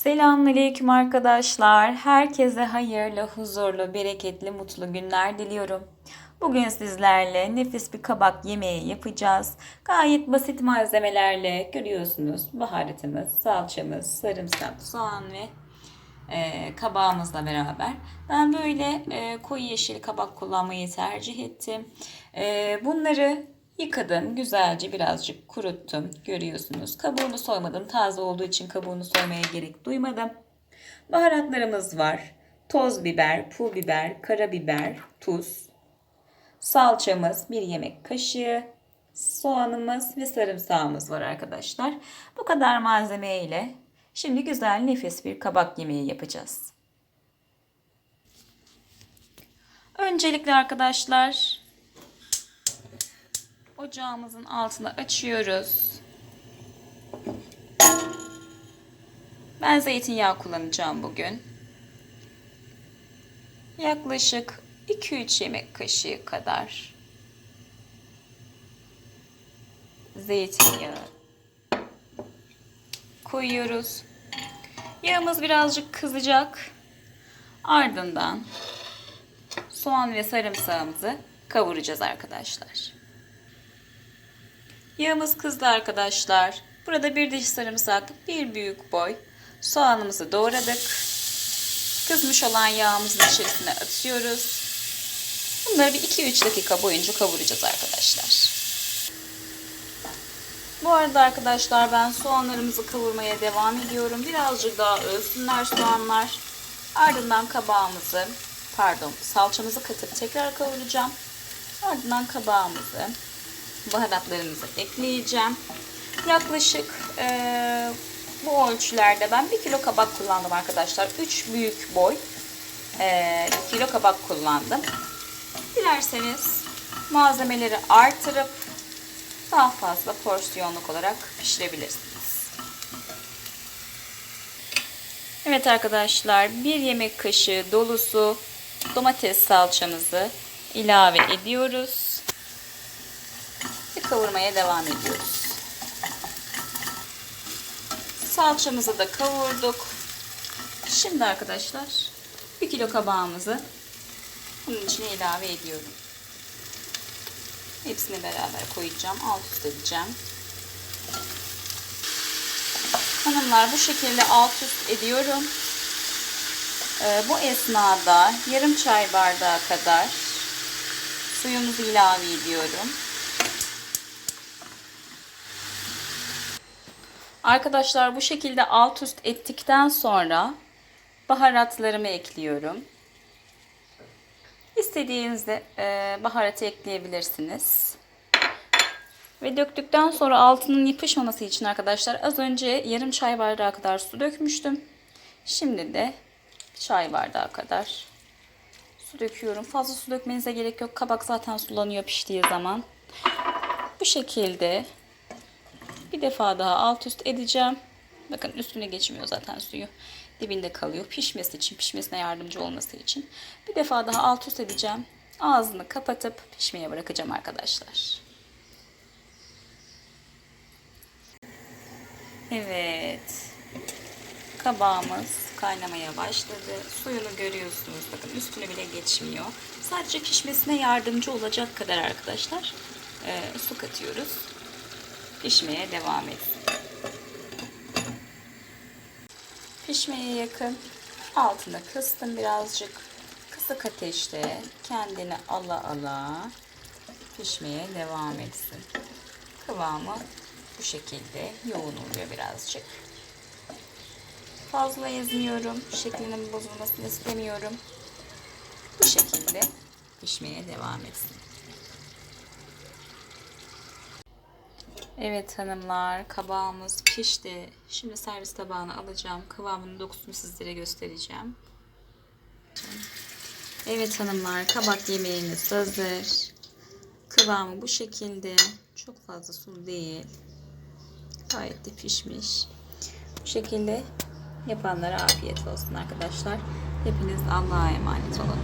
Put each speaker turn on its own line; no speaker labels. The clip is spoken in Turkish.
Selamünaleyküm arkadaşlar. Herkese hayırlı, huzurlu, bereketli, mutlu günler diliyorum. Bugün sizlerle nefis bir kabak yemeği yapacağız. Gayet basit malzemelerle görüyorsunuz. Baharatımız, salçamız, sarımsak, soğan ve e, kabağımızla beraber. Ben böyle e, koyu yeşil kabak kullanmayı tercih ettim. E, bunları yıkadım. Güzelce birazcık kuruttum. Görüyorsunuz. Kabuğunu soymadım. Taze olduğu için kabuğunu soymaya gerek duymadım. Baharatlarımız var. Toz biber, pul biber, karabiber, tuz, salçamız, bir yemek kaşığı, soğanımız ve sarımsağımız var arkadaşlar. Bu kadar malzeme ile şimdi güzel nefis bir kabak yemeği yapacağız. Öncelikle arkadaşlar ocağımızın altını açıyoruz. Ben zeytinyağı kullanacağım bugün. Yaklaşık 2-3 yemek kaşığı kadar zeytinyağı koyuyoruz. Yağımız birazcık kızacak. Ardından soğan ve sarımsağımızı kavuracağız arkadaşlar. Yağımız kızdı arkadaşlar. Burada bir diş sarımsak, bir büyük boy soğanımızı doğradık. Kızmış olan yağımızın içerisine atıyoruz. Bunları bir 2-3 dakika boyunca kavuracağız arkadaşlar. Bu arada arkadaşlar ben soğanlarımızı kavurmaya devam ediyorum. Birazcık daha ölsünler soğanlar. Ardından kabağımızı, pardon salçamızı katıp tekrar kavuracağım. Ardından kabağımızı, baharatlarımızı ekleyeceğim. Yaklaşık e, bu ölçülerde ben 1 kilo kabak kullandım arkadaşlar. 3 büyük boy e, 1 kilo kabak kullandım. Dilerseniz malzemeleri artırıp daha fazla porsiyonluk olarak pişirebilirsiniz. Evet arkadaşlar bir yemek kaşığı dolusu domates salçamızı ilave ediyoruz. Kavurmaya devam ediyoruz. Salçamızı da kavurduk. Şimdi arkadaşlar 1 kilo kabağımızı bunun içine ilave ediyorum. Hepsini beraber koyacağım. Alt üst edeceğim. Hanımlar bu şekilde alt üst ediyorum. Ee, bu esnada yarım çay bardağı kadar suyumuzu ilave ediyorum. Arkadaşlar bu şekilde alt üst ettikten sonra baharatlarımı ekliyorum. İstediğinizde e, baharatı ekleyebilirsiniz. Ve döktükten sonra altının yapışmaması için arkadaşlar az önce yarım çay bardağı kadar su dökmüştüm. Şimdi de çay bardağı kadar su döküyorum. Fazla su dökmenize gerek yok. Kabak zaten sulanıyor piştiği zaman. Bu şekilde bir defa daha alt üst edeceğim. Bakın üstüne geçmiyor zaten suyu. Dibinde kalıyor. Pişmesi için, pişmesine yardımcı olması için. Bir defa daha alt üst edeceğim. Ağzını kapatıp pişmeye bırakacağım arkadaşlar. Evet. Kabağımız kaynamaya başladı. Suyunu görüyorsunuz. Bakın üstüne bile geçmiyor. Sadece pişmesine yardımcı olacak kadar arkadaşlar e, su katıyoruz. Pişmeye devam etsin. Pişmeye yakın. Altını kıstım birazcık. Kısık ateşte kendini ala ala pişmeye devam etsin. Kıvamı bu şekilde yoğun oluyor birazcık. Fazla ezmiyorum. Şeklinin bozulmasını istemiyorum. Bu şekilde pişmeye devam etsin. Evet hanımlar kabağımız pişti. Şimdi servis tabağına alacağım. Kıvamını dokusunu sizlere göstereceğim. Evet hanımlar kabak yemeğimiz hazır. Kıvamı bu şekilde. Çok fazla sulu değil. Gayet de pişmiş. Bu şekilde yapanlara afiyet olsun arkadaşlar. Hepiniz Allah'a emanet olun.